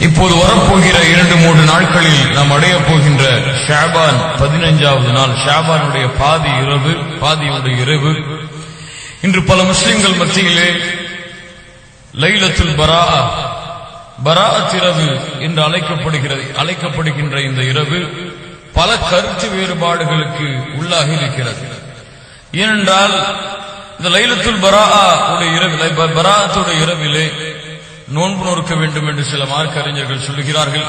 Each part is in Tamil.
இப்போது வரப்போகிற இரண்டு மூன்று நாட்களில் நாம் அடையப் போகின்ற ஷாபான் பதினைஞ்சாவது நாள் ஷாபானுடைய பாதி இரவு. பாதியுடைய இரவு. இன்று பல முஸ்லிம்கள் மத்தியிலே லைலத்துல் பரா பராத் இரவு என்று அழைக்கப்படுகிறது அழைக்கப்படுகின்ற இந்த இரவு பல கருத்து வேறுபாடுகளுக்கு உள்ளாகி இருக்கிறது ஏனென்றால் இந்த லைலத்துல் பரா உடைய இரவு பராத்துடைய இரவிலே நோன்பு நோக்க வேண்டும் என்று சில மார்க்க அறிஞர்கள் சொல்லுகிறார்கள்.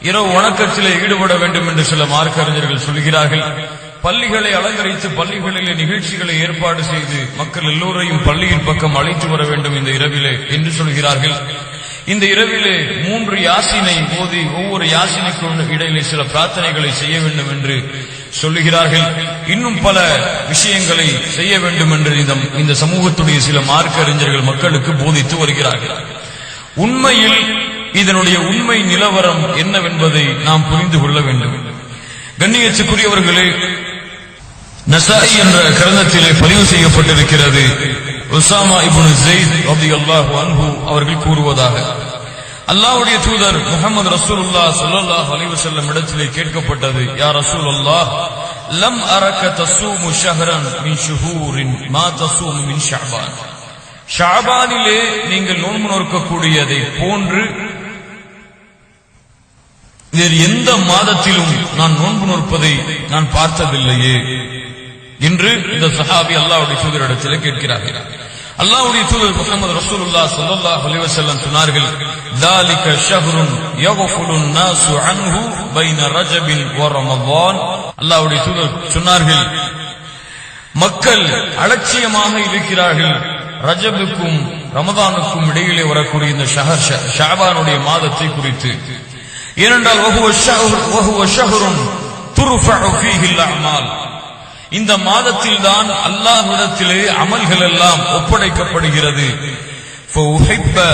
இரவு வணக்கத்திலே ஈடுபட வேண்டும் என்று சில மார்க்க அறிஞர்கள் சொல்லுகிறார்கள். பள்ளிகளை அலங்கரித்து பள்ளிகளிலே நிகழ்ச்சிகளை ஏற்பாடு செய்து மக்கள் எல்லோரையும் பள்ளியின் பக்கம் அழைத்து வர வேண்டும் இந்த இரவிலே என்று சொல்கிறார்கள். இந்த இரவிலே மூன்று யாசினை போதி ஒவ்வொரு யாசினைக்கும் இடையிலே சில பிரார்த்தனைகளை செய்ய வேண்டும் என்று சொல்லுகிறார்கள். இன்னும் பல விஷயங்களை செய்ய வேண்டும் என்று இந்த இந்த சமூகத்துடைய சில மார்க்க அறிஞர்கள் மக்களுக்கு போதித்து வருகிறார்கள். உண்மையில் இதனுடைய உண்மை நிலவரம் என்னவென்பதை நாம் புரிந்து கொள்ள வேண்டும். கண்ணியத்துக்குரியவர்களே நசாயி என்ற கிரந்தத்திலே பதிவு செய்யப்பட்டிருக்கிறது. உசாமா இபுன் ஜெயித் அப்தி ரலியல்லாஹு அன்பு அவர்கள் கூறுவதாக. அல்லாஹ்வுடைய தூதர் முகமது ரசூலுல்லாஹ் ஸல்லல்லாஹு அலைஹி வஸல்லம் இடத்திலே கேட்கப்பட்டது யா ரசூல் ரசூலுல்லாஹ் லம் அரக்க தசூமு ஷஹரன் மின் ஷுஹூரின் மா தசூமு மின் ஷாபான். ஷாபானிலே நீங்கள் நோன்பு நோக்கக்கூடியதை போன்று வேறு எந்த மாதத்திலும் நான் நோன்பு நோற்பதை நான் பார்த்ததில்லையே. என்று இந்த சஹாபி அல்லாஹ்வுடைய தூதரிடத்தில் கேட்கிறார்கள் அல்லாஹ்வுடைய தூதர் முகமது ரசூலுல்லாஹ் ஸல்லல்லாஹு அலைஹி வஸல்லம் சொன்னார்கள் ذلك شهر يغفل الناس عنه بين رجب ورمضان அல்லாஹ்வுடைய தூதர் சொன்னார்கள் மக்கள் அலட்சியமாக இருக்கிறார்கள் ரஜபுக்கும் ரமதானுக்கும் இடையிலே வரக்கூடிய இந்த ஷஹர் ஷ- ஷாபானுடைய மாதத்தை குறித்து ஏனென்றால் وهو الشهر وهو شهر ترفع فيه الأعمال இந்த மாதத்தில் தான் அல்லாஹ்விடத்திலே அமல்கள் எல்லாம் ஒப்படைக்கப்படுகிறது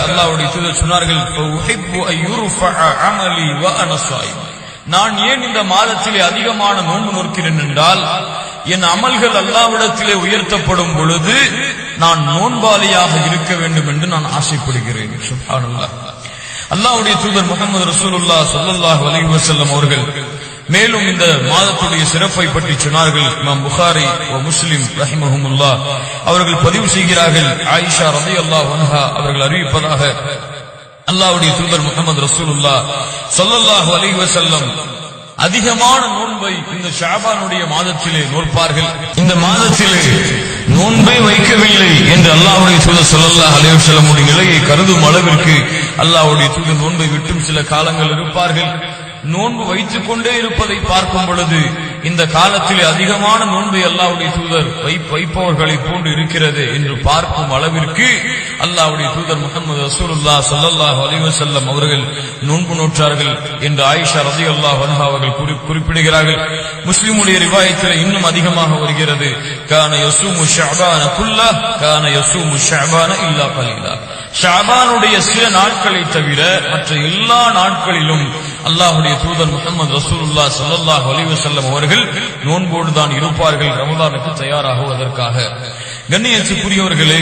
அல்லாவுடைய தூதர் சொன்னார்கள் நான் ஏன் இந்த மாதத்திலே அதிகமான நோன்பு நோக்கிறேன் என்றால் என் அமல்கள் அல்லாவிடத்திலே உயர்த்தப்படும் பொழுது நான் நோன்பாளியாக இருக்க வேண்டும் என்று நான் ஆசைப்படுகிறேன். அல்லாவுடைய தூதர் முகமது ரசூலுல்லா சல்லாஹ் அலி வசல்லம் அவர்கள் மேலும் இந்த மாதத்துடைய சிறப்பை பற்றி சொன்னார்கள் இமாம் புகாரி முஸ்லிம் அவர்கள் பதிவு செய்கிறார்கள் ஆயிஷா ரலியல்லாஹு அன்ஹா அவர்கள் அறிவிப்பதாக அல்லாவுடைய தூதர் முகமது ரசூலுல்லா சொல்லல்லாஹு அலி வசல்லம் அதிகமான நோன்பை இந்த ஷாபானுடைய மாதத்திலே நோற்பார்கள். இந்த மாதத்திலே நோன்பை வைக்கவில்லை என்று அல்லாவுடைய தூதர் ஸல்லல்லாஹு அலைஹி வஸல்லமுடைய நிலையை கருதும் அளவிற்கு அல்லாவுடைய தூதர் நோன்பை விட்டும் சில காலங்கள் இருப்பார்கள். நோன்பு வைத்துக் கொண்டே இருப்பதை பார்க்கும் பொழுது இந்த காலத்திலே அதிகமான நோன்பை அல்லாவுடைய தூதர் வை- வைப்பவர்களை போன்று இருக்கிறது என்று பார்க்கும் அளவிற்கு அல்லாவுடைய தூதர் முகமது ரசூலுல்லாஹ் சல்லாஹ் அலிவசல்லம் அவர்கள் நோன்பு நோற்றார்கள் என்று ஆயிஷா ரலியல்லாஹு அன்ஹா அவர்கள் குறிப்பிடுகிறார்கள். முஸ்லிமுடைய ரிவாயத்தில் இன்னும் அதிகமாக வருகிறது. கான யசூமு ஷஅபான குல்லா கான யசூமு ஷஅபான இல்லா கலீலா. ஷாபானுடைய சில நாட்களை தவிர மற்ற எல்லா நாட்களிலும் அல்லாஹுடைய தூதர் முகமது ரசூலுல்லா சல்லாஹ் அலிவசல்லம் அவர்கள் நோன்போடு தான் இருப்பார்கள் ரமதானுக்கு தயாராகுவதற்காக. கண்ணியத்துக்குரியவர்களே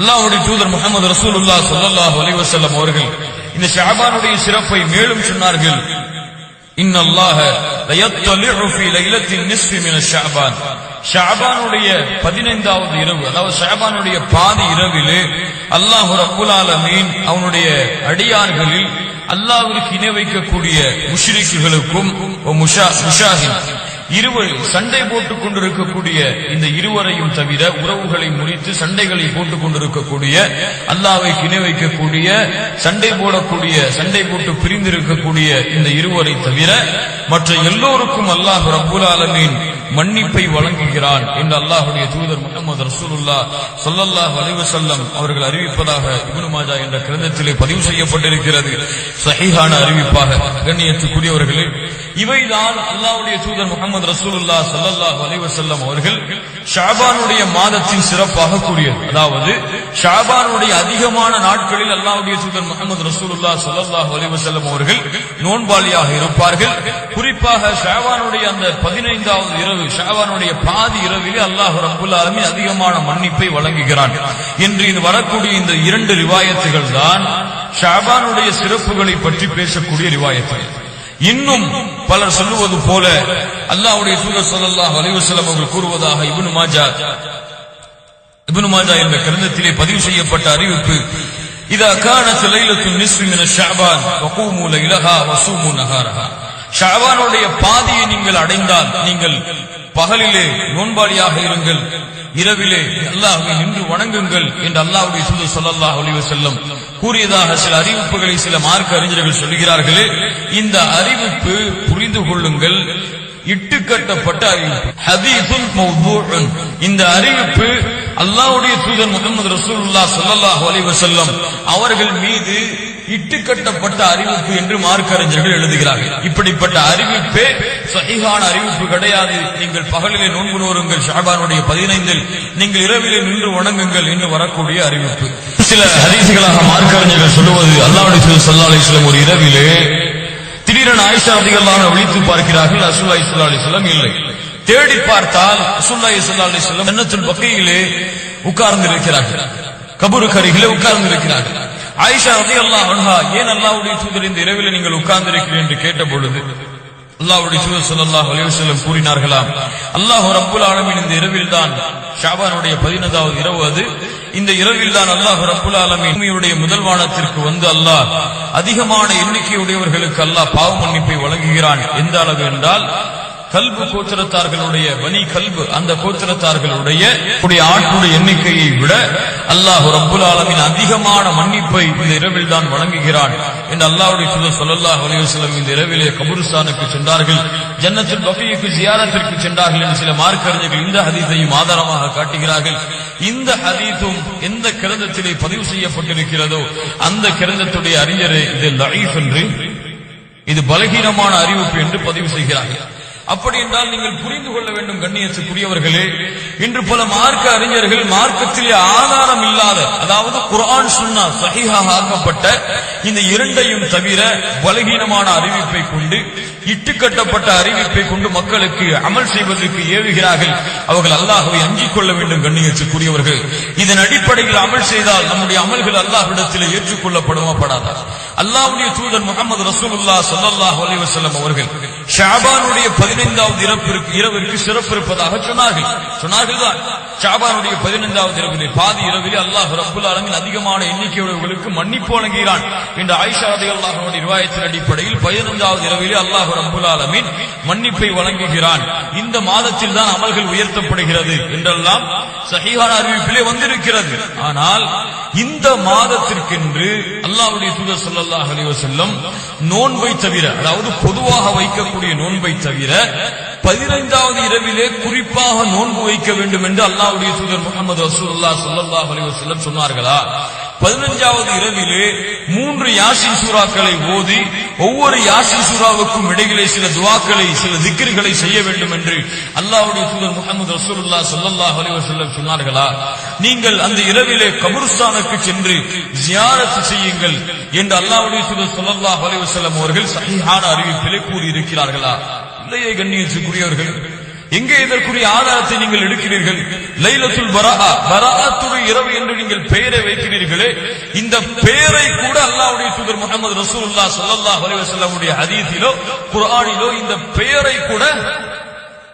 அல்லாஹுடைய தூதர் முகமது ரசூலுல்லா சல்லாஹ் அலிவசல்லம் அவர்கள் இந்த ஷாபானுடைய சிறப்பை மேலும் சொன்னார்கள். ஷாபானுடைய பதினைந்தாவது இரவு அதாவது ஷாபானுடைய பாதி இரவிலே அல்லாஹு ரபுல் ஆலமீன் அவனுடைய அடியார்களில் அல்லாவிற்கு இணை வைக்கக்கூடிய முஷ்ரிக்குகளுக்கும் முஷா- இருவர் சண்டை போட்டுக் கொண்டிருக்கக்கூடிய இந்த இருவரையும் தவிர உறவுகளை முறித்து சண்டைகளை போட்டுக் கொண்டிருக்கக்கூடிய அல்லாவை இணை வைக்கக்கூடிய சண்டை போடக்கூடிய சண்டை போட்டு பிரிந்திருக்கக்கூடிய இந்த இருவரை தவிர மற்ற எல்லோருக்கும் அல்லாஹ் ரபுல் ஆலமீன் மன்னிப்பை வழங்குகிறான் என்று அல்லாஹுடைய தூதர் முகமது ரசூலுல்லா சொல்லல்லாஹ் அலைஹி அவர்கள் அறிவிப்பதாக இப்னு மாஜா என்ற கிரந்தத்திலே பதிவு செய்யப்பட்டிருக்கிறது. சஹீஹான அறிவிப்பாக கண்ணியத்துக்குரியவர்களே இவைதான் அல்லாஹ்வுடைய தூதர் முகமது ரசூலுல்லா ஸல்லல்லாஹு அலைஹி அவர்கள் ஷாபானுடைய மாதத்தின் சிறப்பாக கூறியது. அதாவது ஷாபானுடைய அதிகமான நாட்களில் அல்லாவுடைய சூதர் முகமது ரசூலுல்லா ஸல்லல்லாஹு அலிவசல்லம் அவர்கள் நோன்பாளியாக இருப்பார்கள். குறிப்பாக ஷாபானுடைய அந்த பதினைந்தாவது இரவு ஷாபானுடைய பாதி இரவிலே அல்லாஹ் ரபுல்லாலுமே அதிகமான மன்னிப்பை வழங்குகிறான். என்று இது வரக்கூடிய இந்த இரண்டு ரிவாயத்துகள் தான் ஷாபானுடைய சிறப்புகளை பற்றி பேசக்கூடிய ரிவாயத்துகள். இன்னும் பலர் சொல்லுவது போல அல்லாவுடைய சூழல் சொல்லல்லாஹ் அலிவசலம் அவர்கள் கூறுவதாக இப்னு மாஜா இப்னு மாஜா என்ற கிரந்தத்திலே பதிவு செய்யப்பட்ட அறிவிப்பு இதா கானத் லைலத்து நிஸ்ஃபி ஷாபான் ஷஅபான் இலகா வசூமு வஸூமு நஹாரஹா பாதியை நீங்கள் அடைந்தால் நீங்கள் பகலிலே நோன்பாளியாக இருங்கள். இரவிலே அல்லாஹை நின்று வணங்குங்கள் என்று அல்லாஹுடைய தூதர் ஸல்லல்லாஹு ஒளிவு செல்லும் கூறியதாக சில அறிவிப்புகளை சில மார்க்க அறிஞர்கள் சொல்கிறார்களே இந்த அறிவிப்பு புரிந்து கொள்ளுங்கள். இட்டுக்கட்டப்பட்ட அறிவிப்பு. ஹதீசுன் இந்த அறிவிப்பு அல்லாஹ்வுடைய தூதர் முகமது ரசூல்லா ஸல்லல்லாஹு அலைஹி செல்லும் அவர்கள் மீது இட்டுக்கட்டப்பட்ட அறிவிப்பு என்று மார்க்கறிஞர்கள் எழுதுகிறார்கள். இப்படிப்பட்ட அறிவிப்பே சஹீஹான அறிவிப்பு கிடையாது. நீங்கள் பகலிலே நோன்பு நோருங்கள் ஷாபானுடைய பதினைந்தில் நீங்கள் இரவிலே நின்று வணங்குங்கள் என்று வரக்கூடிய அறிவிப்பு. சில ஹதீசுகளாக மார்க்கறிஞர்கள் சொல்லுவது அல்லாவுடைய தூதர் ஸல்லல்லாஹு ஒரு இரவிலே திடீரென ஆயிஷா அதிகல்லான விழித்து பார்க்கிறார்கள் ரசூலுல்லாஹி ஸல்லல்லாஹு அலிஸ்லம் இல்லை. தேடி பார்த்தால் ரசூலுல்லாஹி ஸல்லல்லாஹு அலிஸ்லம் எண்ணத்தின் பக்கையிலே உட்கார்ந்து இருக்கிறார்கள் கபூருக்கு அருகிலே உட்கார்ந்து இருக்கிறார்கள் ஆயிஷா ரலியல்லாஹு அன்ஹா ஏன் அல்லாவுடைய தூதர் இந்த இரவில் நீங்கள் உட்கார்ந்திருக்கிறீர்கள்? என்று கேட்ட பொழுது அல்லாவுடைய தூதர் ஸல்லல்லாஹு அலிவசல்லம் கூறினார்களாம் அல்லாஹ் ரப்பல் ஆலமின் இந்த இரவில் தான் ஷாபானுடைய 15வது இரவு அது. இந்த இரவில் தான் அல்லாஹ் ரப்பல் ஆலமீன் முதல் வானத்திற்கு வந்து அல்லாஹ் அதிகமான எண்ணிக்கையுடையவர்களுக்கு அல்லாஹ் பாவ மன்னிப்பை வழங்குகிறான். எந்த அளவு என்றால் கல்பு கோத்திரத்தார்களுடைய வனி கல்பு அந்த கோத்திரத்தார்களுடைய ஆட்களுடைய எண்ணிக்கையை விட அல்லாஹ் ரப்புல் ஆலமின் அதிகமான மன்னிப்பை இந்த இரவில் தான் வழங்குகிறான் என்று அல்லாஹ்வுடைய சுதர் சொல்லல்லாஹ் அலிவசலம் இந்த இரவிலே கபருஸ்தானுக்கு சென்றார்கள் ஜன்னத்தில் பகீக்கு ஜியாரத்திற்கு சென்றார்கள் என்று சில மார்க்கறிஞர்கள் இந்த ஹதீஸையும் ஆதாரமாக காட்டுகிறார்கள். இந்த ஹதீஸும் எந்த கிரந்தத்திலே பதிவு செய்யப்பட்டிருக்கிறதோ அந்த கிரந்தத்துடைய அறிஞரே இது லைஃப் என்று இது பலகீனமான அறிவிப்பு என்று பதிவு செய்கிறார்கள். அப்படி என்றால் நீங்கள் புரிந்து கொள்ள வேண்டும் கண்ணியத்துக்குரியவர்களே. இன்று பல மார்க்க அறிஞர்கள் மார்க்கத்திலே ஆதாரம் இல்லாத அதாவது குரான் சுன்னா சகிஹாக ஆக்கப்பட்ட இந்த இரண்டையும் தவிர பலகீனமான அறிவிப்பை கொண்டு இட்டுக்கட்டப்பட்ட அறிவிப்பை கொண்டு மக்களுக்கு அமல் செய்வதற்கு ஏவுகிறார்கள். அவர்கள் அல்லாஹ்வை அஞ்சிக் கொள்ள வேண்டும் கண்ணியத்துக்குரியவர்கள். இதன் அடிப்படையில் அமல் செய்தால் நம்முடைய அமல்கள் அல்லாஹ்விடத்தில் ஏற்றுக்கொள்ளப்படுமா படாதா அல்லாஹ்வுடைய தூதர் முகமது ரசூலுல்லா சல்லாஹ் அலிவசல்லம் அவர்கள் ஷாபானுடைய பதினைந்தாவது இறப்பிற்கு இரவிற்கு சிறப்பு இருப்பதாக சொன்னார்கள். சொன்னார்கள் தான் ஷாபானுடைய பதினைந்தாவது இரவிலே பாதி இரவிலே அல்லாஹ் ரப்புல் ஆலமீன் அதிகமான எண்ணிக்கையுடையவர்களுக்கு மன்னிப்பு வழங்குகிறான். என்று ஆயிஷா ரலியல்லாஹு அன்ஹா ரிவாயத்தின் அடிப்படையில் பதினைந்தாவது இரவிலே அல்லாஹ் ரப்புல் ஆலமீன் மன்னிப்பை வழங்குகிறான். இந்த மாதத்தில் தான் அமல்கள் உயர்த்தப்படுகிறது என்றெல்லாம் சஹீஹான அறிவிப்பிலே வந்திருக்கிறது. ஆனால் இந்த மாதத்திற்கென்று அல்லாவுடைய தூதர் ஸல்லல்லாஹு அலிவசல்லம் நோன்பை தவிர அதாவது பொதுவாக வைக்கக்கூடிய நோன்பை தவிர பதினைந்தாவது இரவிலே குறிப்பாக நோன்பு வைக்க வேண்டும் என்று அல்லாவுடைய தூதர் முகமது ரசூலுல்லாஹ் ஸல்லல்லாஹு அலைஹி வஸல்லம் சொன்னார்களா? பதினஞ்சாவது இரவிலே மூன்று யாசின் சூறாக்களை ஓதி ஒவ்வொரு யாசின் சூறாவுக்கும் இடையிலே சில துவாக்களை சில திக்கிர்களை செய்ய வேண்டும் என்று அல்லாவுடைய தூதர் முகமது ரசூல்லா சொல்லல்லா அலைஹி சொன்னார்களா? நீங்கள் அந்த இரவிலே கபருஸ்தானுக்கு சென்று ஜியாரத் செய்யுங்கள் என்று அல்லாவுடைய தூதர் சொல்லல்லா அலைஹி அவர்கள் சஹீஹான அறிவிப்பிலே கூறியிருக்கிறார்களா? இல்லையே கண்ணியத்துக்குரியவர்கள் எங்கே இதற்குரிய ஆதாரத்தை நீங்கள் எடுக்கிறீர்கள்? லைலத்துல் பராஆ பராஅத்துடைய இரவு என்று நீங்கள் பெயரை வைக்கிறீர்களே இந்த பெயரை கூட அல்லாவுடைய தூதர் முகமது ரசூல்லா ஸல்லல்லாஹு அலைஹி வஸல்லமுடைய ஹதீஸிலோ குர்ஆனிலோ இந்த பெயரை கூட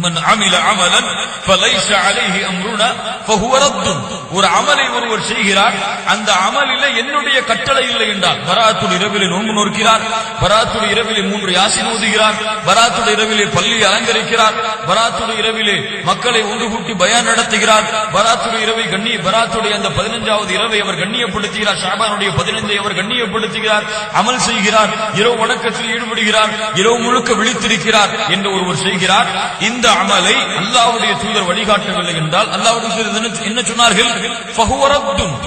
மன் அமில அமலன் பலைஷ அலைஹி அம்ருனா பஹுவ ஒரு அமலை ஒருவர் செய்கிறார். அந்த அமலில என்னுடைய கட்டளை இல்லை என்றால் பராத்துல் இரவிலே நோன்பு நோக்கிறார் பராத்துல் இரவிலே மூன்று யாசின் ஓதுகிறார் பராத்துல் இரவிலே பள்ளி அலங்கரிக்கிறார். பராத்துல் இரவிலே மக்களை ஒன்று கூட்டி பயான் நடத்துகிறார். பராத்துடு இரவை கண்ணி பராத்துடைய அந்த பதினஞ்சாவது இரவை அவர் கண்ணியப்படுத்துகிறார். ஷாபானுடைய பதினைந்தை அவர் கண்ணியப்படுத்துகிறார். அமல் செய்கிறார். இரவு வணக்கத்தில் ஈடுபடுகிறார். இரவு முழுக்க விழித்திருக்கிறார். என்று ஒருவர் செய்கிறார். இந்த அமலை அல்லாவுடைய தூதர் வழிகாட்டவில்லை என்றால் அல்லாவுடைய தூதர் என்ன- சொன்னார்கள்? ஃபஹுவ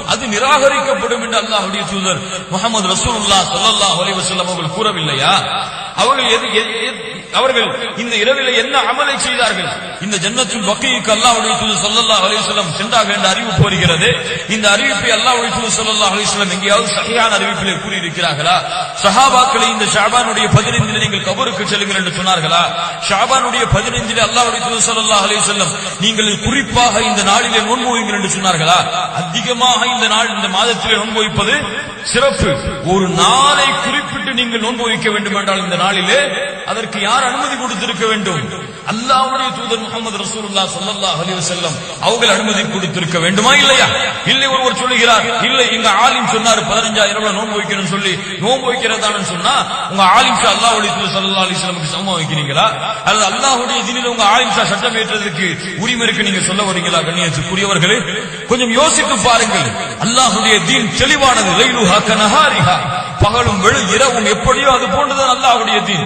அது நிராகரிக்கப்படும் என்று அல்லாஹ்வுடைய தூதர் முகமது ரசூல்லா ஸல்லல்லாஹு அலைஹி அவர்கள் கூறவில்லையா? அவர்கள் எது எது- அவர்கள் இந்த இரவில் என்ன அமலை செய்தார்கள்? இந்த ஜன்னத்தில் பக்கீக்கு அல்லா தூதர் சொல்லல்லா அலிஸ்லம் சென்றாக சென்றார்கள் என்ற அறிவிப்பு வருகிறது இந்த அறிவிப்பை அல்லா தூதர் சொல்லல்லா அலிஸ்லம் எங்கேயாவது சரியான அறிவிப்பிலே கூறியிருக்கிறார்களா? சஹாபாக்களை இந்த ஷாபானுடைய பதினைந்தில் நீங்கள் கபருக்கு செல்லுங்கள் என்று சொன்னார்களா? ஷாபானுடைய பதினைந்தில் அல்லாஹ்வுடைய தூதர் சொல்லல்லா அலிஸ்லம் நீங்கள் குறிப்பாக இந்த நாளிலே நோன்பு என்று சொன்னார்களா? அதிகமாக இந்த நாள் இந்த மாதத்திலே நோன்பு வைப்பது சிறப்பு. ஒரு நாளை குறிப்பிட்டு நீங்கள் நோன்பு வைக்க வேண்டும் என்றால் இந்த நாள் நாளிலே அதற்கு யார் அனுமதி கொடுத்திருக்க வேண்டும்? அல்லாஹ்வுடைய தூதர் முகமது ரசூலுல்லாஹ் ஸல்லல்லாஹு அலி செல்லம் அவர்கள் அனுமதி கொடுத்திருக்க வேண்டுமா இல்லையா? இல்லை ஒருவர் சொல்லுகிறார் இல்லை எங்க ஆலிம் சொன்னார் 15000 ரூபாய் நோன்பு வைக்கணும்னு சொல்லி நோன்பு வைக்கிறதான்னு சொன்னா உங்க ஆலிம் ஷா அல்லாஹ்வுடைய தூதர் சல்லா அலி வஸல்லமுக்கு சமம் வைக்கிறீங்களா? அல்லது அல்லாஹுடைய தினில உங்க ஆலிம் ஷா சட்டம் ஏற்றதுக்கு உரிமை இருக்கு நீங்க சொல்ல வரீங்களா கண்ணியத்துக்குரியவர்களே? கொஞ்சம் யோசித்து பாருங்கள். அல்லாஹ்வுடைய தீன் தெளிவானது. கனஹாரிஹா பகலும் வெளு இரவும் எப்படியோ அது போன்றுதான் அல்லாஹுடைய தீன்.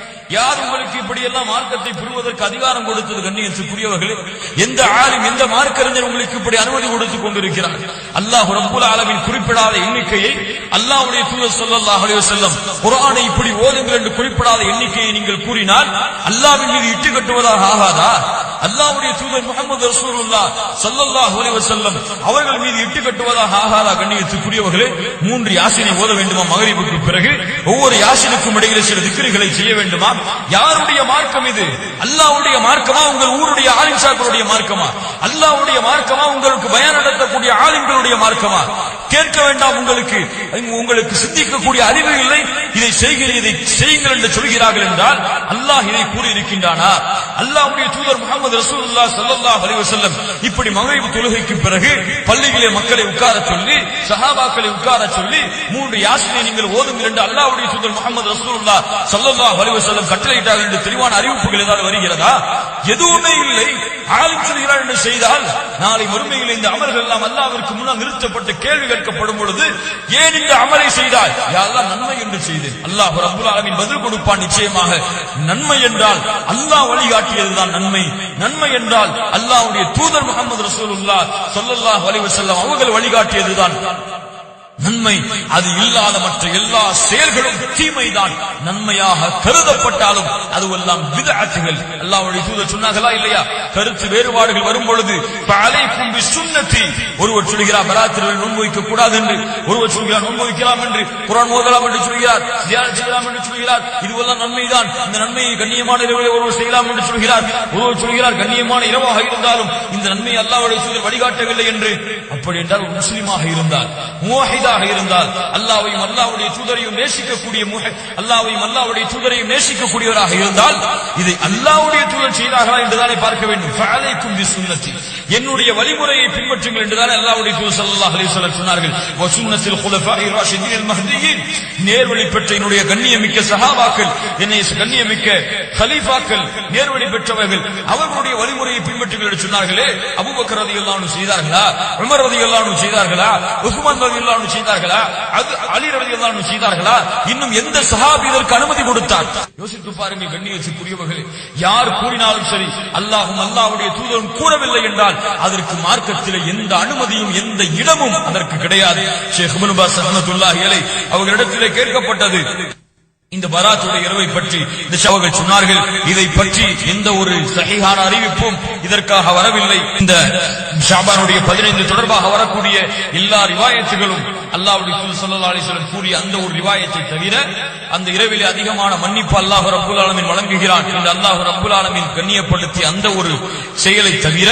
யார் உங்களுக்கு இப்படி எல்லாம் மார்க்கத்தை புரிவதற்கு அதிகாரம் கொடுத்தது கண்ணியத்துக்குரியவர்களே? எந்த ஆளும் எந்த மார்க்கறிஞர் உங்களுக்கு இப்படி அனுமதி கொடுத்துக் கொண்டிருக்கிறார்? அல்லாஹ் ரப்புல் அளவில் குறிப்பிடாத எண்ணிக்கையை அல்லாஹுடைய தூதர் ஸல்லல்லாஹு செல்லம் குரானை இப்படி ஓதுங்கள் என்று குறிப்பிடாத எண்ணிக்கையை நீங்கள் கூறினால் அல்லாவின் மீது இட்டு கட்டுவதாக ஆகாதா? அல்லாவுடைய தூதர் முகமது ரசூலுல்லாஹ் ஸல்லல்லாஹு அலைஹி வஸல்லம் அவர்கள் மீது இட்டு கட்டுவதாக ஆகாதா கண்ணியத்துக்குரியவர்களே மூன்று யாசினை ஓத வேண்டுமா மகரிபுக்கு பிறகு? ஒவ்வொரு யாசினுக்கும் இடையிலே சில திக்கிரிகளை செய்ய வேண்டுமா? யாருடைய மார்க்கம் இது? அல்லாஹ்வுடைய மார்க்கமா? உங்கள் ஊருடைய ஆலிம்சாக்களுடைய மார்க்கமா? அல்லாவுடைய மார்க்கமா? உங்களுக்கு பயன் நடத்தக்கூடிய ஆளுங்களுடைய மார்க்கமா? கேட்க வேண்டாம் உங்களுக்கு. உங்களுக்கு சிந்திக்கக்கூடிய அறிவு இல்லை. இதை செய்கிற இதை செய்யுங்கள் என்று சொல்கிறார்கள் என்றால் அல்லாஹ் இதை கூறியிருக்கின்றானா? அல்லாஹுடைய தூதர் முகமது ரசூல்லா சல்லா அலைஹி இப்படி மகிழ்வு தொழுகைக்கு பிறகு பள்ளிகளே மக்களை உட்கார சொல்லி சஹாபாக்களை உட்கார சொல்லி மூன்று யாசினை நீங்கள் ஓதுங்கள் என்று அல்லாஹ்வுடைய தூதர் முகமது ரசூல்லா சல்லா அலைஹி செல்லம் கட்டளையிட்டார்கள் என்று தெளிவான அறிவிப்புகள் ஏதாவது வருகிறதா? எதுவுமே இல்லை. ஆளும் சொல்கிறார் என்று செய்தால் நாளை மறுமையில் இந்த அமல்கள் எல்லாம் அல்லாவிற்கு முன்னால் நிறுத்தப்பட்டு கேள்வி கேட்கப்படும் பொழுது ஏன் இந்த அமலை செய்தாய்? யாரெல்லாம் நன்மை என்று செய்தேன். அல்லாஹ் ரப்புல் ஆலமீன் பதில் கொடுப்பான் நிச்சயமாக. நன்மை என்றால் அல்லாஹ் வழிகாட்டியதுதான் நன்மை. நன்மை என்றால் அல்லாஹ்வுடைய தூதர் முகமது ரசூலுல்லாஹ் சொல்லல்லாஹ் வலிவசல்லாம் அவர்கள் வழிகாட்டியதுதான் நன்மை அது இல்லாத மற்ற எல்லா செயல்களும் தீமைதான். நன்மையாக கருதப்பட்டாலும் அதுவெல்லாம் விதஅத்துகள். அல்லாஹ்வுடைய தூதர் சொன்னார்களா இல்லையா? கருத்து வேறுபாடுகள் வரும் பொழுது பலை கும்பி சுண்ணத்தி ஒருவர் சொல்கிறார் பராத்திரில் நோன்பு கூடாது என்று ஒருவர் சொல்கிறார் நோன்பு வைக்கலாம் என்று. குரான் ஓதலாம் என்று சொல்கிறார் தியானம் செய்யலாம் என்று சொல்கிறார். இதுவெல்லாம் நன்மைதான். இந்த நன்மையை கண்ணியமான இரவில் ஒருவர் செய்யலாம் என்று சொல்கிறார். ஒருவர் சொல்கிறார் கண்ணியமான இரவாக இருந்தாலும் இந்த நன்மையை அல்லாவுடைய தூதர் வழிகாட்டவில்லை என்று. அப்படி என்றால் முஸ்லீமாக இருந்தார். இருந்தால் முவாஹிதாக இருந்தால் அல்லாவையும் அல்லாவுடைய தூதரையும் நேசிக்கக்கூடிய அல்லாவையும் அல்லாவுடைய அல்லாஹ்வுடைய தூதரையும் நேசிக்கக்கூடியவராக இருந்தால் இதை அல்லாவுடைய தூதர் செய்தார்களா என்றுதானே பார்க்க வேண்டும். ஃபஅலைக்கும் பிசுன்னத்தி. என்னுடைய வழிமுறையை பின்பற்றுங்கள் என்றுதானே அல்லாவுடைய தூதர் ஸல்லல்லாஹு அலைஹி வஸல்லம் சொன்னார்கள். வ குலஃபாஇ ராஷிதீன் அல் மஹ்தியின். நேர்வழி பெற்ற என்னுடைய கண்ணியமிக்க சஹாபாக்கள் என்னை கண்ணியமிக்க ஹலீஃபாக்கள் நேர்வழி பெற்றவர்கள் அவர்களுடைய வழிமுறையை பின்பற்றுங்கள் என்று சொன்னார்களே. அபூபக்கர் ரலியல்லாஹு அன்ஹு செய்தார்களா? உமர் ரலியல்லாஹு அன்ஹு செய்தார்களா? உஸ்மான் ரலியல்லாஹு அன்ஹு செய்தார்களா? அது அலி ரலியல்லாஹு அன்ஹு செய்தார்களா? இன்னும் எந்த சஹாபி இதற்கு அனுமதி கொடுத்தார்? யோசித்து பாருங்கள் கண்ணியத்துக்குரியவர்களே யார் கூறினாலும் சரி அல்லாஹும் அல்லாஹ்வுடைய தூதரும் கூறவில்லை என்றால் அதற்கு மார்க்கத்தில் எந்த அனுமதியும் எந்த இடமும் அதற்கு கிடையாது. ஷேக் முனுபாஸ் பாஸ் ரஹ்மத்துல்லாஹி அவர்களிடத்திலே கேட்கப்பட்டது. இந்த பராத்துடைய இரவை பற்றி இந்த சவர்கள் சொன்னார்கள் இதை பற்றி எந்த ஒரு சகிகான அறிவிப்பும் இதற்காக வரவில்லை. இந்த ஷாபானுடைய பதினைந்து தொடர்பாக வரக்கூடிய எல்லா ரிவாயத்துகளும் அல்லாஹ்வுடைய தூதர் ஸல்லல்லாஹு கூறிய அந்த ஒரு ரிவாயத்தை தவிர அந்த இரவிலே அதிகமான மன்னிப்பு அல்லாஹ் ரப்புல் ஆலமீன் வழங்குகிறான் என்று அல்லாஹ் ரப்புல் ஆலமீன் கண்ணியப்படுத்திய அந்த ஒரு செயலை தவிர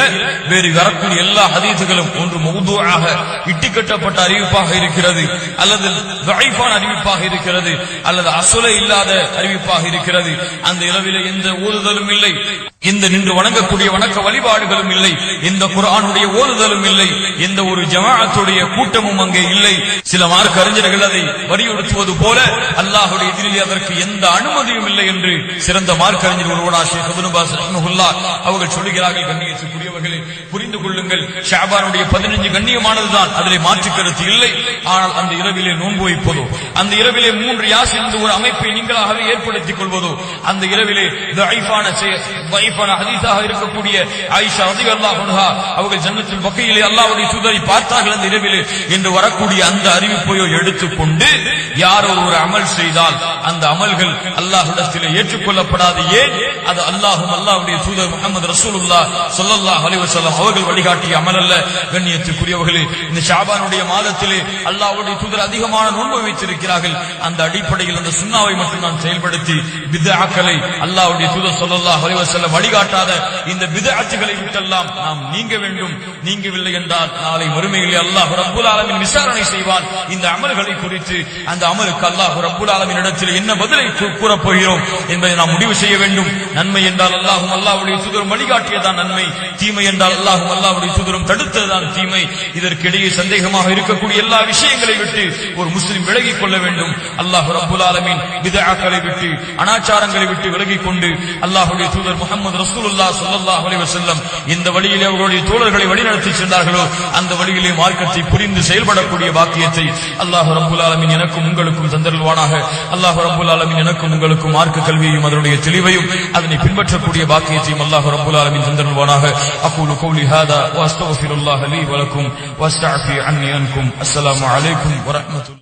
வேறு வரக்கூடிய எல்லா ஹதீசுகளும் ஒன்று மௌதுஆக இட்டுக்கட்டப்பட்ட அறிவிப்பாக இருக்கிறது அல்லது தஈஃபான அறிவிப்பாக இருக்கிறது அல்லது அசுலை இல்லாத அறிவிப்பாக இருக்கிறது. அந்த இரவிலே எந்த ஓதுதலும் இல்லை. இந்த நின்று வணங்கக்கூடிய வணக்க வழிபாடுகளும் இல்லை. இந்த குரானுடைய ஓதுதலும் இல்லை. எந்த ஒரு ஜமாஅத்துடைய கூட்டமும் அங்கே இல்லை. சில மார்க்க அறிஞர்கள் அதை வலியுறுத்துவது போல அல்லாஹுடைய எதிரிலே அதற்கு எந்த அனுமதியும் இல்லை என்று சிறந்த மார்க்க அறிஞர் ஒருவனா ஷேக் அவர்கள் சொல்லுகிறார்கள். கண்ணியத்துக்குரியவர்களே புரிந்து கொள்ளுங்கள். ஷாபானுடைய பதினஞ்சு கண்ணியமானதுதான். அதிலே மாற்று கருத்து இல்லை. ஆனால் அந்த இரவிலே நோன்பு வைப்பதோ அந்த இரவிலே மூன்று யாஸ் என்ற ஒரு அமைப்பை நீங்களாகவே ஏற்படுத்திக் கொள்வதோ அந்த இரவிலே தஈஃபான செய- ஹதீஸாக இருக்கக்கூடிய ஆயிஷா ரலியல்லாஹு அன்ஹா அவர்கள் ஜன்னத்தின் பக்கையிலே அல்லாவுடைய தூதரை பார்த்தார்கள் அந்த இரவிலே என்று வரக்கூடிய அந்த அறிவிப்பையோ எடுத்துக்கொண்டு யாரோ ஒரு அமல் செய்தால் அந்த அமல்கள் அல்லாஹ்விடத்திலே ஏற்றுக்கொள்ளப்படாது. ஏன்? அது அல்லாஹும் அல்லாஹுடைய தூதர் முகமது ரசூலுல்லா ஸல்லல்லாஹு அலிவசல்லாம் அவர்கள் வழிகாட்டிய அமல் அல்ல கண்ணியத்துக்குரியவர்களே இந்த ஷாபானுடைய மாதத்திலே அல்லாவுடைய தூதர் அதிகமான நோன்பு வைத்திருக்கிறார்கள். அந்த அடிப்படையில் அந்த சுண்ணாவை மட்டும் நான் செயல்படுத்தி பித்ஆக்களை அல்லாவுடைய தூதர் சொல்லல்லா அலைஹி செல்ல வழிகாட்டாத இந்த பித்ஆத்துகளை விட்டெல்லாம் நாம் நீங்க வேண்டும். நீங்கவில்லை என்றால் நாளை மறுமையிலே அல்லாஹ் ரப்புல் ஆலமின் விசாரணை செய்வான். இந்த அமல்களை குறித்து அந்த அமலுக்கு அல்லாஹ் ரப்புல் ஆலமின் இடத்தில் என்ன பதிலை கூறப்போகிறோம் என்பதை நாம் முடிவு செய்ய வேண்டும். நன்மை என்றால் அல்லாஹும் அல்லாவுடைய தூதரும் வழிகாட்டியதான் நன்மை. தீமை என்றால் அல்லாஹும் அல்லாவுடைய தூதரும் தடுத்ததுதான் தீமை. இதற்கிடையே சந்தேகமாக இருக்கக்கூடிய எல்லா விஷயங்களை விட்டு ஒரு முஸ்லிம் விலகிக் கொள்ள வேண்டும். அல்லாஹ் ரப்புல் ஆலமின் விதாக்களை விட்டு அனாச்சாரங்களை விட்டு விலகிக் கொண்டு அல்லாஹுடைய தூதர் முகமது ரசூலுல்லா ஸல்லல்லாஹு அலைஹி இந்த வழியிலே அவர்களுடைய தோழர்களை வழிநடத்தி சென்றார்களோ அந்த வழியிலே மார்க்கத்தை புரிந்து செயல்படக்கூடிய பாக்கியத்தை அல்லாஹ் ரபுல் ஆலமின் எனக்கும் உங்களுக்கும் தந்தருள்வானாக. அல்லாஹ் ரபுல் ஆலமின் எனக்கும் உங்களுக்கும் மார்க்க கல்வியையும் அதனுடைய தெளிவையும் அதனை பின்பற்றக்கூடிய பாக்கியத்தையும் அல்லாஹ் ரபுல் ஆலமின் தந்தருள்வானாக. அப்போது கோலி ஹாத் هذا وأستغفر الله لي ولكم وأستعفي عني أنكم السلام عليكم ورحمة الله.